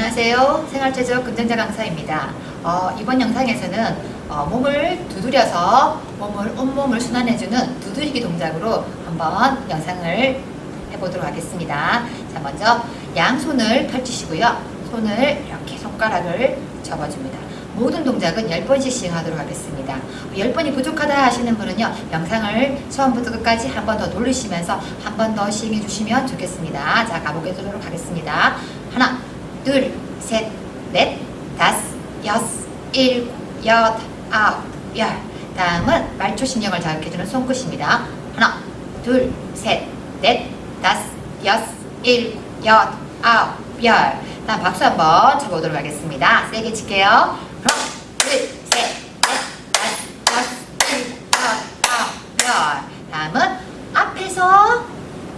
안녕하세요. 생활체조 금전자 강사입니다. 어, 이번 영상에서는 어, 몸을 두드려서 몸을 온몸을 순환해주는 두드리기 동작으로 한번 영상을 해보도록 하겠습니다. 자, 먼저 양손을 펼치시고요. 손을 이렇게 손가락을 접어줍니다. 모든 동작은 10번씩 시행하도록 하겠습니다. 10번이 부족하다 하시는 분은요, 영상을 처음부터 끝까지 한 번 더 돌리시면서 한 번 더 시행해 주시면 좋겠습니다. 자, 가보도록 하겠습니다. 하나, 둘, 셋, 넷, 다섯, 여섯, 일곱, 여덟, 아홉, 열. 다음은 말초신경을 자극해주는 손끝입니다. 하나, 둘, 셋, 넷, 다섯, 여섯, 일곱, 여덟, 아홉, 열. 다음 박수 한번 쳐보도록 하겠습니다. 세게 칠게요. 하나, 둘, 셋, 넷, 다섯, 여섯, 일곱, 여덟, 아홉, 열. 다음은 앞에서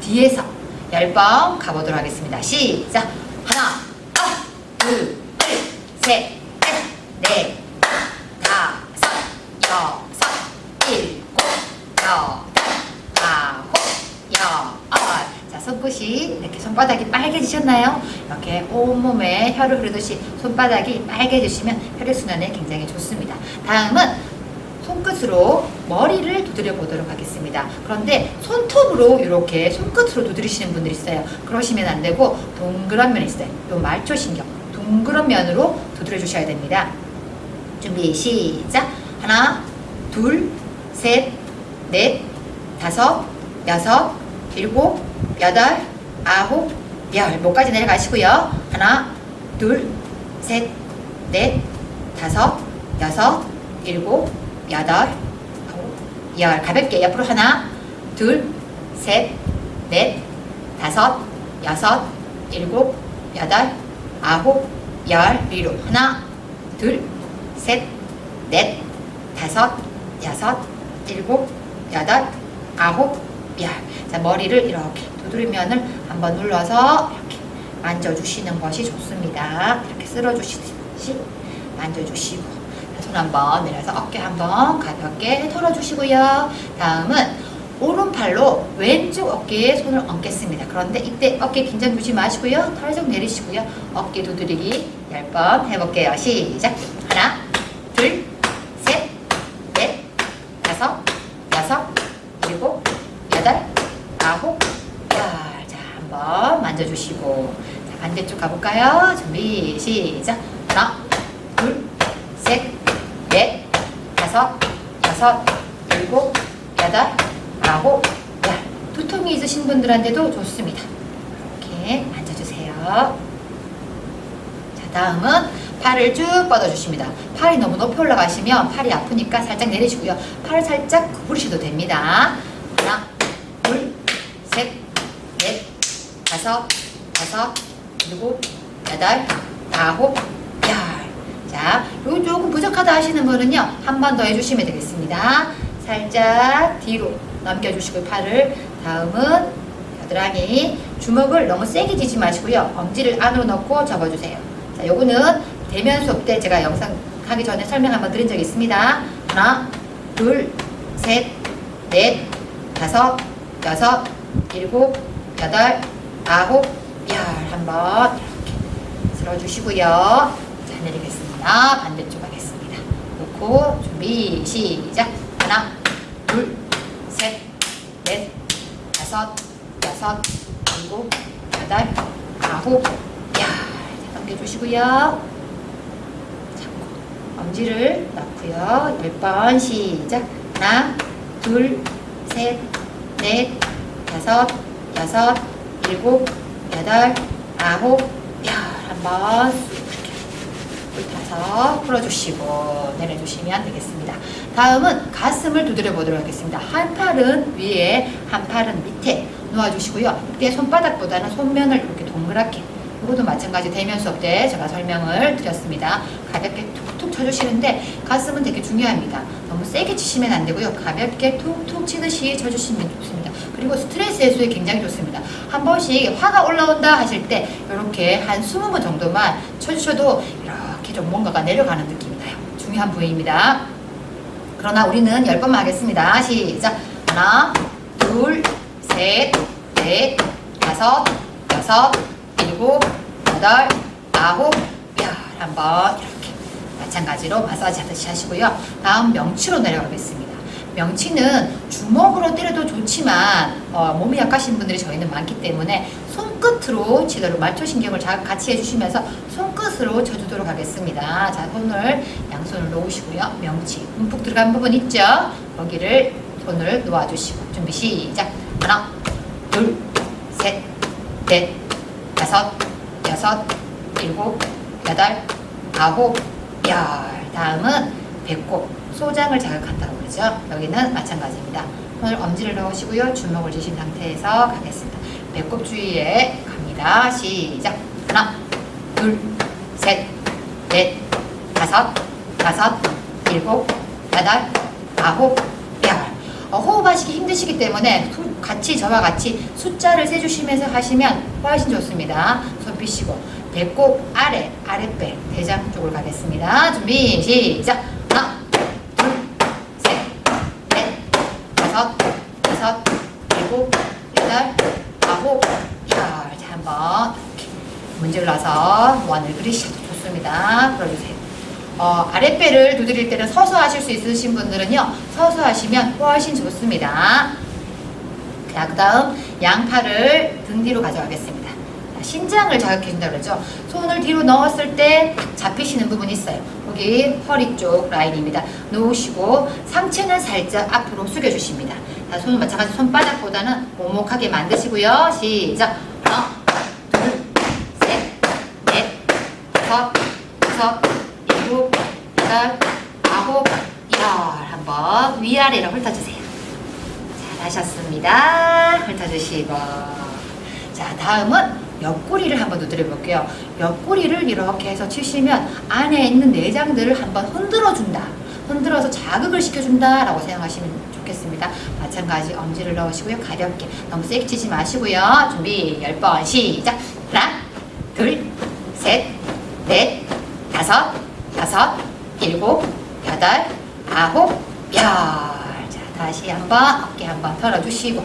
뒤에서 열 번 가보도록 하겠습니다. 시작. 하나, 아, 둘, 셋, 넷, 넷, 다섯, 여섯, 일곱, 여덟, 아홉, 열. 자, 손끝이 이렇게 손바닥이 빨개지셨나요? 이렇게 온몸에 혈을 흐르듯이 손바닥이 빨개지시면 혈액순환에 굉장히 좋습니다. 다음은 손끝으로 머리를 두드려 보도록 하겠습니다. 그런데 손톱으로 이렇게 손끝으로 두드리시는 분들이 있어요. 그러시면 안 되고 동그란 면이 있어요. 요 말초신경 동그란 면으로 두드려 주셔야 됩니다. 준비 시작. 하나, 둘, 셋, 넷, 다섯, 여섯, 일곱, 여덟, 아홉, 열. 목까지 내려가시고요. 하나, 둘, 셋, 넷, 다섯, 여섯, 일곱, 여덟, 아홉, 열. 가볍게 옆으로 하나, 둘, 셋, 넷, 다섯, 여섯, 일곱, 여덟, 아홉, 열. 위로 하나, 둘, 셋, 넷, 다섯, 여섯, 일곱, 여덟, 아홉, 열. 자, 머리를 이렇게 두드리면을 한번 눌러서 이렇게 만져주시는 것이 좋습니다. 이렇게 쓸어주시듯이 만져주시고. 자, 손 한번 내려서 어깨 한번 가볍게 털어주시고요. 다음은 오른팔로 왼쪽 어깨에 손을 얹겠습니다. 그런데 이때 어깨 긴장 주지 마시고요. 털 좀 내리시고요. 어깨 두드리기 10번 해볼게요. 시작. 하나, 둘, 셋, 넷, 다섯, 여섯, 일곱, 여덟, 아홉, 열. 자, 한번 만져주시고. 자, 반대쪽 가볼까요? 준비, 시작. 하나, 둘, 셋, 넷, 다섯, 여섯, 일곱, 여덟, 아홉, 열. 두통이 있으신 분들한테도 좋습니다. 이렇게 만져주세요. 자, 다음은 팔을 쭉 뻗어주십니다. 팔이 너무 높이 올라가시면 팔이 아프니까 살짝 내리시고요. 팔을 살짝 구부리셔도 됩니다. 하나, 둘, 셋, 넷, 다섯, 여섯, 일곱, 여덟, 아홉, 열. 자, 요 조금 부족하다 하시는 분은요, 한 번 더 해주시면 되겠습니다. 살짝 뒤로 넘겨주시고 팔을 다음은 겨드랑이 주먹을 너무 세게 쥐지 마시고요. 엄지를 안으로 넣고 접어주세요. 자, 요거는 대면 수업 때 제가 영상 하기 전에 설명 한번 드린 적이 있습니다. 하나, 둘, 셋, 넷, 다섯, 여섯, 일곱, 여덟, 아홉, 열. 한번 이렇게 쓸어주시고요. 자, 내리겠습니다. 반대쪽 하겠습니다. 놓고 준비 시작. 하나, 둘, 셋, 넷, 다섯, 여섯, 일곱, 여덟, 아홉, 넘겨주시고요. 잡고 엄지를 넣고요. 10번 시작. 하나, 둘, 셋, 넷, 다섯, 여섯, 일곱, 여덟, 아홉, 열. 한번 훑어서 풀어주시고 내려주시면 되겠습니다. 다음은 가슴을 두드려 보도록 하겠습니다. 한 팔은 위에, 한 팔은 밑에 놓아주시고요. 이때 손바닥보다는 손면을 이렇게 동그랗게 이것도 마찬가지 대면 수업 때 제가 설명을 드렸습니다. 가볍게 툭툭 쳐주시는데 가슴은 되게 중요합니다. 너무 세게 치시면 안 되고요. 가볍게 툭툭 치듯이 쳐주시면 좋습니다. 그리고 스트레스 해소에 굉장히 좋습니다. 한 번씩 화가 올라온다 하실 때 이렇게 한 20번 정도만 쳐주셔도 이렇게 좀 뭔가가 내려가는 느낌이 나요. 중요한 부위입니다. 그러나 우리는 10번만 하겠습니다. 시작. 하나, 둘, 셋, 넷, 다섯, 여섯, 일곱, 여덟, 아홉, 열. 한번 이렇게 마찬가지로 마사지 하듯이 하시고요. 다음 명치로 내려가겠습니다. 명치는 주먹으로 때려도 좋지만 어, 몸이 약하신 분들이 저희는 많기 때문에 손끝으로 제대로 말초신경을 자- 같이 해주시면서 손끝으로 쳐주도록 하겠습니다. 자 손을 양손을 놓으시고요. 명치 움푹 들어간 부분 있죠? 거기를 손을 놓아주시고 준비 시작 하나 둘 셋 넷 다섯 여섯 일곱 여덟 아홉 열. 다음은 배꼽 소장을 자극한다고 그러죠. 여기는 마찬가지입니다. 손을 엄지를 넣으시고요. 주먹을 쥐신 상태에서 가겠습니다. 배꼽 주위에 갑니다. 시작. 하나 둘 셋 넷 다섯 다섯 일곱 여덟 아홉 호흡하시기 힘드시기 때문에 수- 같이 저와 같이 숫자를 세주시면서 하시면 훨씬 좋습니다. 손 삐시고 배꼽 아래 아랫배 대장 쪽으로 가겠습니다. 준비 시작 하나 둘셋넷 다섯 여섯 일곱 여덟 아홉 열 자, 한번 놔서 원을 그리셔도 좋습니다. 그려주세요. 어, 아랫배를 두드릴 때는 서서 하실 수 있으신 분들은요, 서서 하시면 훨씬 좋습니다. 자, 그 다음 양팔을 등 뒤로 가져가겠습니다. 자, 신장을 자극해준다고 그러죠. 손을 뒤로 넣었을 때 잡히시는 부분이 있어요. 여기 허리 쪽 라인입니다. 놓으시고 상체는 살짝 앞으로 숙여주십니다. 자, 손은 마찬가지 손바닥보다는 오목하게 만드시고요. 시작. 하나, 둘, 셋, 넷, 다섯, 여섯, 일곱, 여덟, 아홉, 열. 한번 위아래로 훑어주세요. 잘하셨습니다. 훑어주시고. 자, 다음은 옆구리를 한번 두드려 볼게요. 옆구리를 이렇게 해서 치시면 안에 있는 내장들을 한번 흔들어 준다. 흔들어서 자극을 시켜준다. 라고 생각하시면 좋겠습니다. 마찬가지 엄지를 넣으시고요. 가볍게. 너무 세게 치지 마시고요. 준비 10번 시작. 하나, 둘, 셋, 넷, 다섯, 여섯, 일곱, 여덟, 아홉, 열. 자, 다시 한번 어깨 한번 털어주시고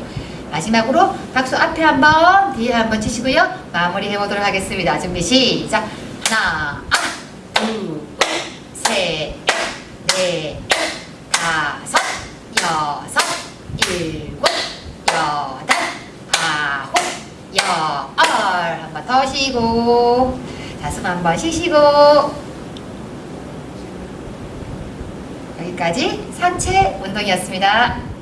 마지막으로 박수 앞에 한번 뒤에 한번 치시고요. 마무리 해보도록 하겠습니다. 준비 시작. 하나, 둘, 셋, 넷, 다섯, 여섯, 일곱, 여덟, 아홉, 열. 한번 더 쉬고 자, 숨한번 쉬시고 여기까지 상체 운동이었습니다.